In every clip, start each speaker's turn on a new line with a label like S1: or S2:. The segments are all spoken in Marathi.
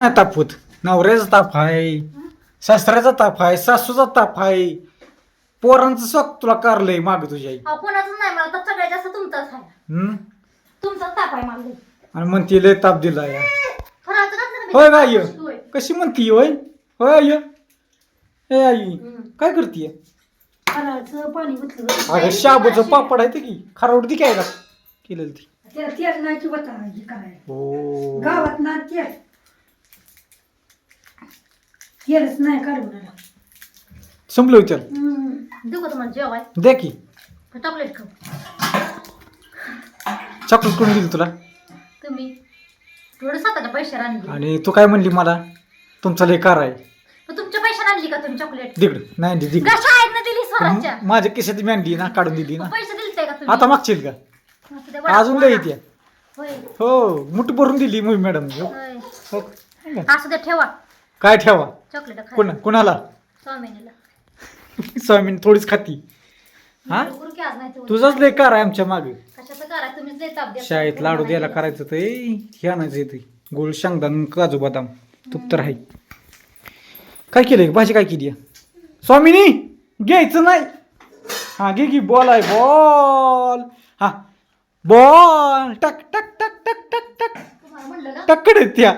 S1: नाही तापवत. नवऱ्याचा ताप आहे सासऱ्याचा ताप आहे सासूचा ताप आहे. पोरांचं शॉक तुला कारलंय माग तुझ्या आई.
S2: अहो कोणाचं नाही मला तर सगळ्यात जास्त तुमचाच आहे.
S1: हम्म?
S2: तुमचाच ताप आहे मला लई.
S1: आणि म्हणते लय ताप दिला या होय
S2: होय.
S1: कशी म्हणती होय? होय आई. ए आई. काय करतीये?
S2: फराळाचं पाणी गुंतलं
S1: अगं शाबूचं पापड आहे ते की खारवड दी काय का केलेलं ती.
S3: त्याला तेल नाही की बता हे करायला
S1: हो.
S3: गावात ना तेल तेलच नाही काढून
S1: संपलं होतं
S2: देऊ का तुम्हाला जेवाय?
S1: द्या की.
S2: चॉकलेट खाऊ.
S1: चॉकलेट कोणी दिली तुला?
S2: तुम्ही. थोडं स्वतःच्या पैशाने आणली.
S1: आणि तू काय म्हणली मला? तुमचा लय कार आहे.
S2: मग तुमच्या पैशाने आणली का तुम्ही चॉकलेट
S1: दिगड नाही दिगड
S2: का शाळेत दिली स्वराजच्या
S1: माझ्या केसात मी आणली ना काढून दिली ना.
S2: पैसे दिलते का तुम्ही?
S1: आता मागशील का?
S2: मग ते वडा-
S1: अजून लय येते
S2: होय.
S1: हो मुठ भरून दिली मुई मॅडम.
S2: होय.
S1: हो
S2: असू द्या ठेवा.
S1: काय ठेवा?
S2: चॉकलेट
S1: कोणा कोणाला?
S2: स्वामिनीला.
S1: स्वामीन थोडीच खाती. हा?
S2: बरोबर की आज नाही ते
S1: तुझाच लय कार आहे आमच्या मागे.
S2: कशाचं करा तुम्हीच लय ताप द्या
S1: शाळेत लाडू द्यायला करायचं ते हे आणायचं ते गोळ शेंगदाण काजू बदाम. तूप तर आहे. काय केलंय? भाजी काय केली? स्वामिनी घ्यायचं नाही. हा घे की बॉल आहे बॉल हा बॉल टक टक टक टक टक टक.
S2: तुम्हाला म्हणलं ना.
S1: टक्कड आहेत त्या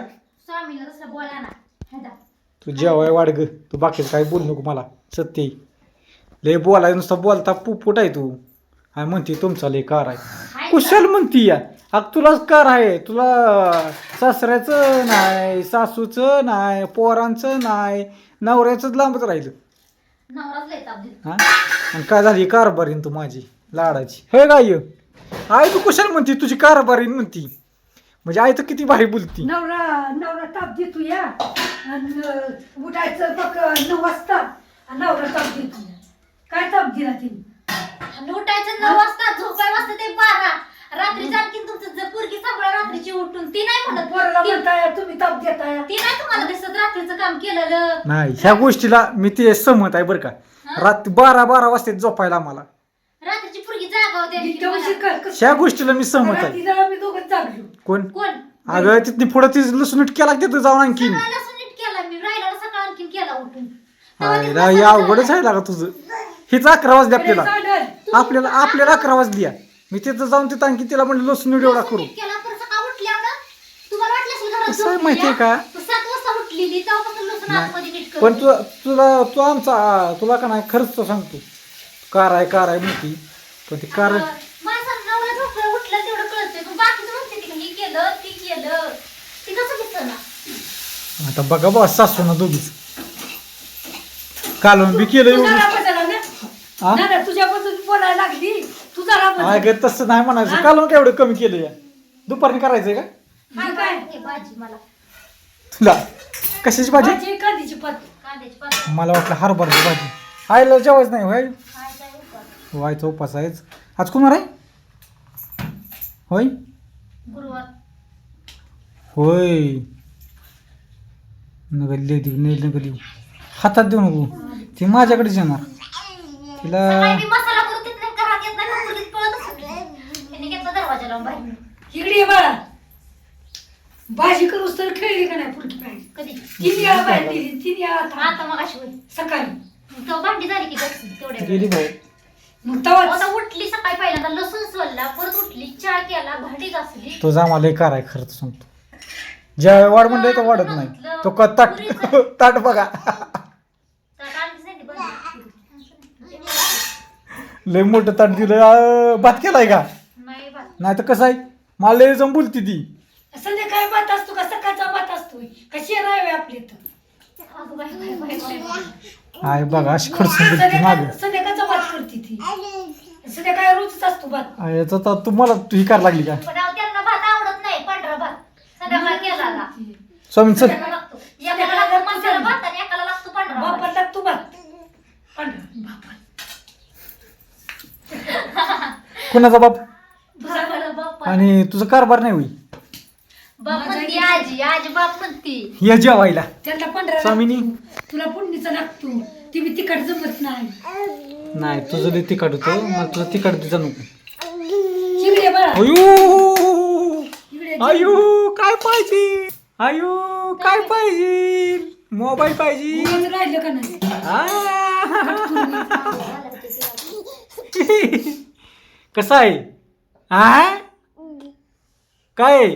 S2: स्वामीला तसला बोला ना हे दा.
S1: तू जेवाय वाढ ग. तू बाकीचं काय बोलू नको मला. सत्य आहे. लय बोलाय नुसतं बोलता पुपट आहे तू. आणि म्हणते तुमचा लय कार आहे.
S2: हाय
S1: कुशल म्हणती या. अग तुलाच कार आहे. तुला सासऱ्याचं नाही सासूचं नाही पोरांचं नाही नवऱ्याचंच लांबच राहिलं. हा? आणि काय झाली? कारभारीन तू माझी लाडाची. होय गाय आई तू कुशल म्हणती तुझी कारभारीन म्हणती. म्हणजे आई तर किती भारी बोलती.
S3: नवरा नवरा ताप देतो या. आणि उठायचं बघ नऊ वाजता. आणि नवरा ताप देतो काय ताप दिला तिने?
S2: आणि उठायचं नऊ वाजता झोपाय वाजता ते बारा. रात्री आणखी तुमचं ज- पोरगी सांभाळा रात्रीची उठून. ती नाही म्हणत.
S3: पोराला म्हणताय तुम्ही ताप देताय.
S2: ती नाही तुम्हाला दिसत रात्रीचं काम केलेलं.
S1: नाही ह्या गोष्टीला मी ते सहमत आहे बरं का? रात्री बारा बारा वाजता झोपायला मला
S2: रात्रीची पोरगी जागा होती
S1: ह्या गोष्टीला मी सहमत आहे.
S3: रात्री जरा दोघं जागलो
S1: कोण?
S2: कोण?
S1: अगं तिथली पुढं ती लसूण केला तिथं जाऊन आणखीन.
S2: सकाळला नीट केला मी राहिला सकाळ आणखीन केला उठून.
S1: हाय राय अवघडच आहे लागा तुझं. हीच अकरा वाजली आपल्याला. आपल्याला आपल्याला अकरा वाजली आहे. मी तिथं जाऊन तिथं आणखी तिला म्हणलं लसूण एवढा करू.
S2: नीट केला तर सकाळ उठल्यावर तुम्हाला वाटलं असेल घरात
S1: कसं आहे माहितीये. का?
S2: तर सात वाजता उठलेली तेव्हापासून लसूण आतमध्ये नीट
S1: पण
S2: करून
S1: तुला तुला तू आमचा तुला का नाही? खरंच तो सांगतो. कार आहे कार आहे मोठी पण ती कार
S2: माणसानं नवरा झोपलं उठलं तेवढं कळतंय पण बाकीचं म्हणते ती हे केलं ती केलं ती कसं दिसतं ना
S1: आता बघा बा सासू ना दोघीच. कालवण बी केलं
S3: तू
S1: एवढं
S3: जरा बदला ना
S1: हा?
S3: ना, ना, तुझ्याबद्दल बोलायला लागली. तू जरा बदल.
S1: अगं तसं नाही म्हणायचं. कालवण काय एवढं कमी केलं या दुपारी करायचंय का?
S2: हाय
S3: काय?
S2: हे भाजी मला.
S1: तुला? कशाची भाजी?
S3: भाजी कांद्याची पात
S2: कांद्याची पात
S1: मला वाटलं हरभराची भाजी. आईला जेवायच नाही होय?
S2: काय उपास.
S1: व्हायचं उपास आहेच. आज कुमार आहे? होय?
S2: गुरुवार.
S1: होय. नगली देऊ नाही नगली हातात देऊ नको. ती माझ्याकडेच येणार. तिला
S2: सकाळी मी मसाला करून तिथनं घरात येत नाही मुलगीत पळत असत. त्याने घेतला दरवाजा लावून बाहेर.
S3: इकडे ये बाळा. भाजी करूस तर खेळली का नाही पुरकी पाहिजे
S2: कधी?
S3: तीन वेळा बाहेर दिली तीन वेळा थांब.
S2: आता मग अशी होईल
S3: सकाळी
S2: तेव्हा भांडी झाली की गच्ची तेवढ्या
S1: गेली भाऊ
S3: मग तवाच.
S2: आता उठली सकाळी पहिल्यांदा लसूण सोलला परत उठली चहा केला भांडी घासली.
S1: तो जा मला कार आहे खरंच सांगतो. ज्या वाढ म्हणलं तर वाढत नाही. तो का ताट ताट बघा. लय मोठं ताट दिलं. भात केलाय का?
S2: नाही
S1: तर कसं आहे? मला लय जम बोलती ती.
S3: संध्याकाळी भात असतो का? सकाळचा भात असतो कशी राहावे आपली तर.
S1: आहे बघा अशी
S3: संध्याकाळ
S1: माग.
S3: संध्याकाळचा भात करते ती. संध्याकाळी रोजच असतो भात.
S1: याचा तुम्हाला तू ही कार लागली का
S2: पण अहो, त्यांना भात आवडत नाही पांढरा भात केला.
S1: स्वामी चल.
S2: एकाला लागतो. एकाला लागतो मसाला भात आणि एकाला लागतो पांढरा भात.
S3: बापात लागतो भात. पांढरा. बापात
S1: कुणाचा बाप?
S2: बापाला बाप
S1: आणि तुझं कारभार नाही होई?
S2: बाप म्हणती आजी आजी बाप म्हणती.
S1: या जेवायला.
S3: त्यांना पांढरा
S1: स्वामिनी.
S3: तुला पुंडीचा लागतो. ती बी तिखट जमत नाही.
S1: नाही तुझं लय तिखट होतं. मला तुझं तिखट तुझं नको.
S3: बाळा.
S1: अयो!
S3: इकडे ये.
S1: अयो काय पाहिजे? आयु काय पाहिजे? मोबाईल पाहिजे?
S3: उगाच राहिलं का नाही?
S1: कसा आहे? आ? काय?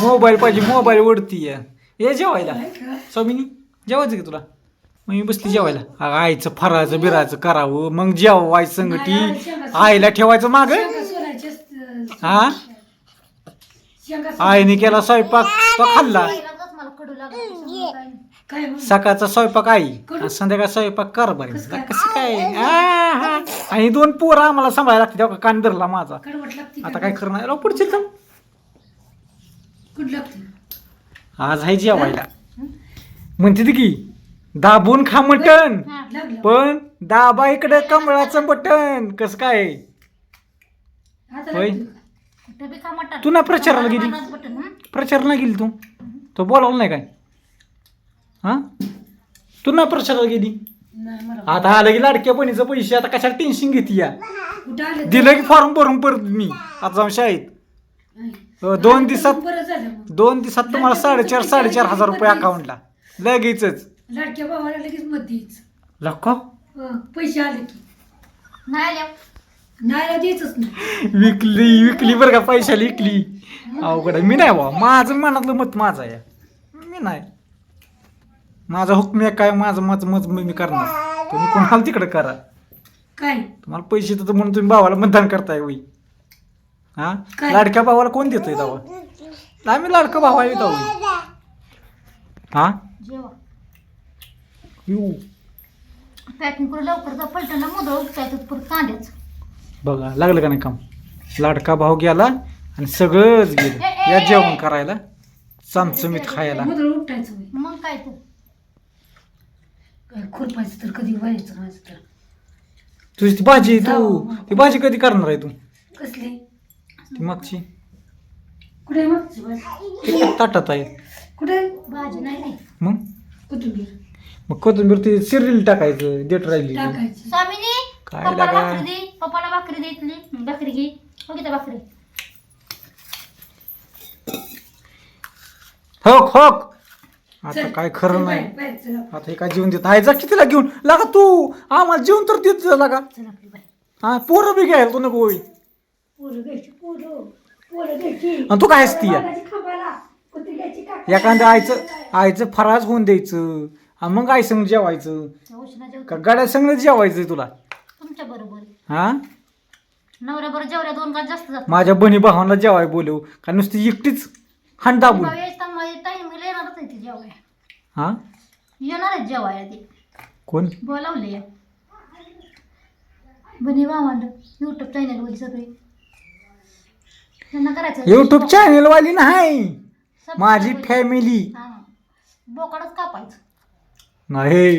S1: मोबाईल पाहिजे मोबाईल ओढती ये जेवायला? स्वामिनी जेवायचं का तुला? मग मी बसली जेवायला. आईचं फराचं बिराचं करावं. मग जेवायचं संगती आईला ठेवायचं माग. हा? आईने केला स्वयंपाक तो खाल्ला? सकाळचा स्वयंपाक आई आणि संध्याकाळ स्वयंपाक कर बरं.
S3: कसं काय?
S1: हा. आणि दोन पोरं आम्हाला सांभाळायला लागते तेव्हा कान धरला माझा? आता काय करणार? राव पुढचे
S3: लागते
S1: आज आहे जेवायला. म्हणते ती की दाबून खा मटण. पण दाबा इकडे कमळाचं बटन कस काय? होय.
S2: का मटण.
S1: तू ना प्रचाराला गेली?
S2: मनात बटन, हं?
S1: प्रचारला गेली तू. तो बोलावला नाही काय? हा? तू ना प्रचाराला गेली.
S3: नाही मला
S1: आता आलं की लाडक्या बहिणीचं पैसे आता कशाला टेन्शन घेते या?
S3: कुठं आलं
S1: दिलं की फॉर्म भरून परत मी आता जाऊन शाळेत.
S3: नाही.
S1: अं, दोन दिवसात
S3: बरं झालं मग.
S1: दोन दिवसात तुम्हाला साडेचार साडेचार हजार रुपये अकाउंटला लगेचच.
S3: लाडक्या भावाला लगेच द्यायचं
S1: लको?
S3: पैसे आले की.
S2: नाही आल्या
S3: नाही द्यायचंच नाही.
S1: विकली विकली बरं का पैशाला विकली. अवघड आहे. मी नाही बा माझं मनातलं मत माझं आहे. मी नाही. माझा हुकमी आहे काय माझं मत मत मी करणार. तुम्ही कोणाला तिकडे करा.
S3: काय?
S1: तुम्हाला पैसे तर म्हणून तुम्ही भावाला मतदान करताय होई हा?
S3: काय?
S1: लाडक्या भावाला कोण देतोय दावा? आम्ही लाडका भावा येत आहोत हा?
S2: जेवा.
S1: येऊ.
S2: पॅकिंग करून लवकर जा. पलटणला मोदळ परत कांद्याच.
S1: बघा लागलं का नाही काम? लाडका भाऊ गेला आणि सगळंच गेलं. या. जेवण करायला चमचमीत खायला.
S3: मुद्रा उपटायचं होय.
S2: मग काय
S3: काय खुरपायचं तर कधी व्हायचं माझं तर.
S1: तुझी ती भाजी आहे तू. ती भाजी कधी करणार आहे तू?
S3: कसली?
S1: ती मागची.
S3: कुठे आहे मागची भाजी?
S1: ती ताटात आहे.
S3: कुठे? आहे?
S2: भाजी नाही नाही
S1: मग?
S3: कोथिंबीर.
S1: मग कोथिंबीर ती सिरियल टाकायचं देट राहिली
S3: टाकायची.
S2: स्वामीनी!
S1: काय
S2: पप्पाला
S1: लागा?
S2: भाकरी दे पप्पाला भाकरी दे इथली. हं, भाकरी घे. हो भाकरी.
S1: होक होक आता काय खरं नाही. आता हे काय जेवण देत? आहे जा कितीला घेऊन? लागा तू. आम्हाला जेवण तर देत जा लागा.
S2: चल आपली बाई.
S1: हा पोरं बी घ्यायला तू नको होई
S3: पोरं घ्यायची पोरं. पोरं घ्यायची.
S1: आणि तू काय असती या?
S3: बाळाची खांबाला, कुत्री घ्यायची काका.
S1: एखाद्या आईचं आईचं फराज होऊन द्यायचं. आणि मग आई संग जेवायचं. का
S2: जेवतो
S1: गाड्या संग जेवायचं तुला?
S2: तुमच्या बरोबर.
S1: हा?
S2: नवऱ्या बरोबर जेवल्या दोन का जास्त जात
S1: माझ्या बहिणी भावांना जेवाय बोलव का नुसती एकटीच हाण दाबून.
S2: टाइम येणारच आहे ते जेवाय
S1: हा?
S2: जेवायला ते.
S1: कोण?
S2: बोलावले या बनी भावांड युट्यूब चॅनल वर सगळे. त्यांना करायचं
S1: युट्यूब चॅनल वाली नाही. माझी
S2: करायचं.
S1: फॅमिली
S2: हा. बोकाडच कापायचं.
S1: नाही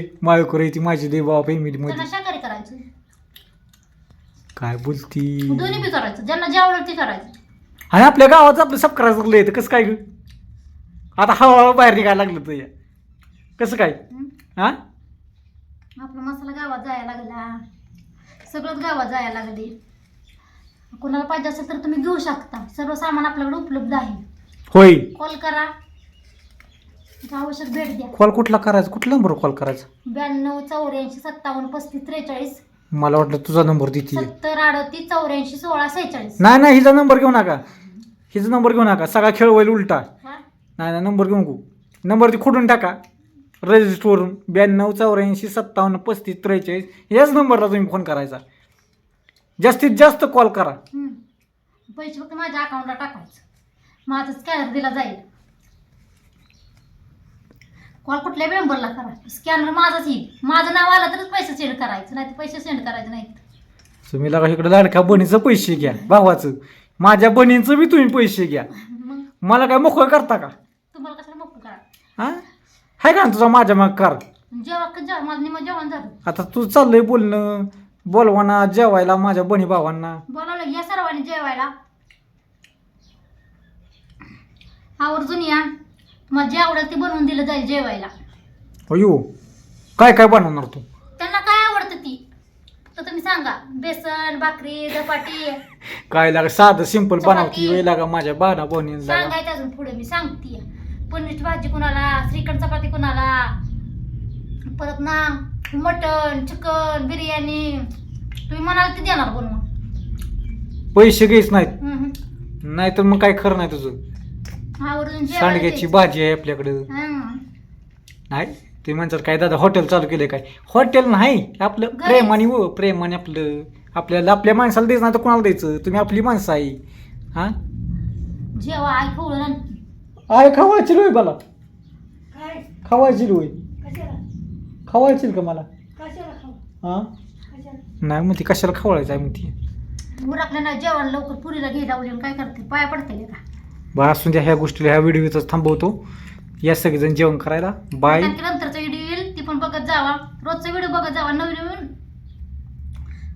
S1: माझी देवा फॅमिली
S2: त्यांना
S1: मध्ये.
S2: शाकाहारी करायचं.
S1: काय बोलती?
S2: दोन्ही बी करायचं. ज्यांना जे आवडेल ते करायचं.
S1: आणि आपल्या गावात आपलं सबस्क्राईब येतं कसं काय ग? आता हळूहळू बाहेर निघायला लागलं तर. कसं काय?
S2: हं?
S1: हा
S2: आपला मसाला गावात जायला लागला. सगळंच गावात जायला लागले. कोणाला पाहिजे असेल तर तुम्ही घेऊ शकता. सर्व सामान आपल्याकडे उपलब्ध आहे.
S1: होय.
S2: कॉल करा. इथं आवश्यक भेट द्या.
S1: कॉल कुठला करायचा? कुठला नंबर कॉल करायचा?
S2: ब्याण्णव चौऱ्याऐंशी सत्तावन्न पस्तीस त्रेचाळीस
S1: मला वाटलं तुझा नंबर देते
S2: सत्तर अडतीस चौऱ्याऐंशी सोळा सेहेचाळीस.
S1: नाही नाही हिचा नंबर घेऊ नका. हिचा नंबर घेऊ नका. सगळा खेळ होईल उलटा. नाही नाही नंबर घेऊ नको. नंबर ती खोडून टाका. रजिस्टरवरून ब्याण्णव चौऱ्याऐंशी सत्तावन्न पस्तीस त्रेचाळीस याच नंबरला तुम्ही फोन करायचा. जास्तीत जास्त कॉल करा.
S2: पैसे फक्त माझ्या अकाउंटला टाकायचं. माझा स्कॅनर दिला जाईल. कॉल कुठल्या मेंबरला करा? स्कॅनर माझाच येईल. माझं नाव आलं तरच पैसे सेंड करायचं नाही पैसे सेंड करायचे नाहीत.
S1: तुम्ही लागा इकडे लाडक्या बहिणीचं पैसे घ्या भावाचं. माझ्या बहिणीचं बी तुम्ही पैसे घ्या.
S2: मग?
S1: मला काय मोकळं करता का?
S2: तुम्हाला कशाला मोकळं करा
S1: हा? हाय का ना तुझा माझ्या माग कर?
S2: जेव्हा जेव्हा माझं निम जेवण झालं.
S1: आता तू चाललंय बोलणं. बोलवाना जेवायला माझ्या बहिणी भावांना.
S2: बोलावलं या सर्वांनी जेवायला. आवर्जून या. तुम्हाला जे आवडेल ते बनवून दिलं जाईल जेवायला.
S1: अयो काय काय बनवणार तू?
S2: त्यांना काय आवडतं ती? तर तुम्ही सांगा. बेसन भाकरी धपाटी
S1: काय लागा साधं सिंपल
S2: चपाती.
S1: बनवती वेळ लागा माझ्या बाणा बहिणीला लागा.
S2: सांगायचं अजून पुढे मी सांगते पनीरची भाजी कुणाला श्रीखंड चपाती कुणाला? परत ना मटन चिकन बिर्याणी. तुम्ही म्हणाल ते देणार बनवून
S1: पैसे घ्यायच नाहीत.
S2: हम्म.
S1: नाहीतर मग काय खरं नाही तुझं? सांडग्याची. भाजी आहे आपल्याकडं. नाही ते म्हणतात काय दादा हॉटेल चालू केलंय काय? हॉटेल नाही आपलं
S2: घरीच.
S1: प्रेमाने व प्रेमाने आपलं आपल्याला आपल्या माणसाला द्यायचं नाही तर कोणाला द्यायचं? तुम्ही आपली माणसं आहे. हा?
S2: जेवा आई खवळून आण.
S1: आहे खावायची लोय मला.
S3: काय?
S1: खावायची लोय.
S3: कशाला?
S1: खावायची का मला?
S3: कशाला खाऊ
S1: हा?
S3: कशाला?
S1: नाही मग ती कशाला खावायचं आहे मग ती?
S2: आपल्याला जेवण लवकर पुरीला घे लावले काय करते? पाया पडते का?
S1: बरं असून द्या ह्या गोष्टीला ह्या व्हिडिओच थांबवतो. या सगळेजण जेवण करायला. बाय
S2: नंतरचा व्हिडिओ येईल ती पण बघत जावा. रोजचा व्हिडिओ बघत जावा नवीन नवीन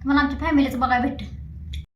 S2: तुम्हाला आमच्या फॅमिलीचं बघायला भेटेल